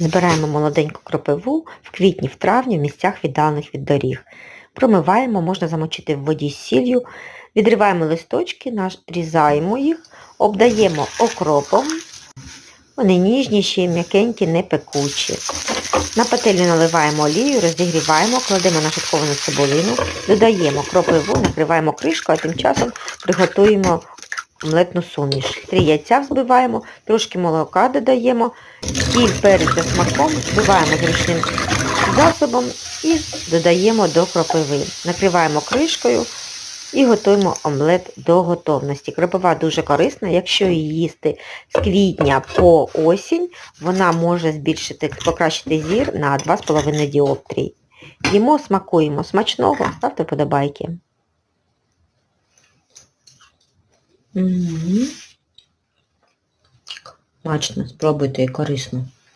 Збираємо молоденьку кропиву в квітні, в травні в місцях віддалених від доріг. Промиваємо, можна замочити в воді з сіллю, відриваємо листочки, нарізаємо їх, обдаємо окропом. Вони ніжні, ще й м'якенькі, не пекучі. На пательню наливаємо олію, розігріваємо, кладемо нашатковану цибулину, додаємо кропиву, накриваємо кришкою, а тим часом приготуємо омлетну суміш. Три яйця взбиваємо, трошки молока додаємо, сіль, перець за смаком, збиваємо зручним засобом і додаємо до кропиви. Накриваємо кришкою і готуємо омлет до готовності. Кропива дуже корисна, якщо її їсти з квітня по осінь, вона може збільшити, покращити зір на 2,5 діоптрії. Їмо, смакуємо смачного, ставте подобайки. Смачно, спробуйте і корисно.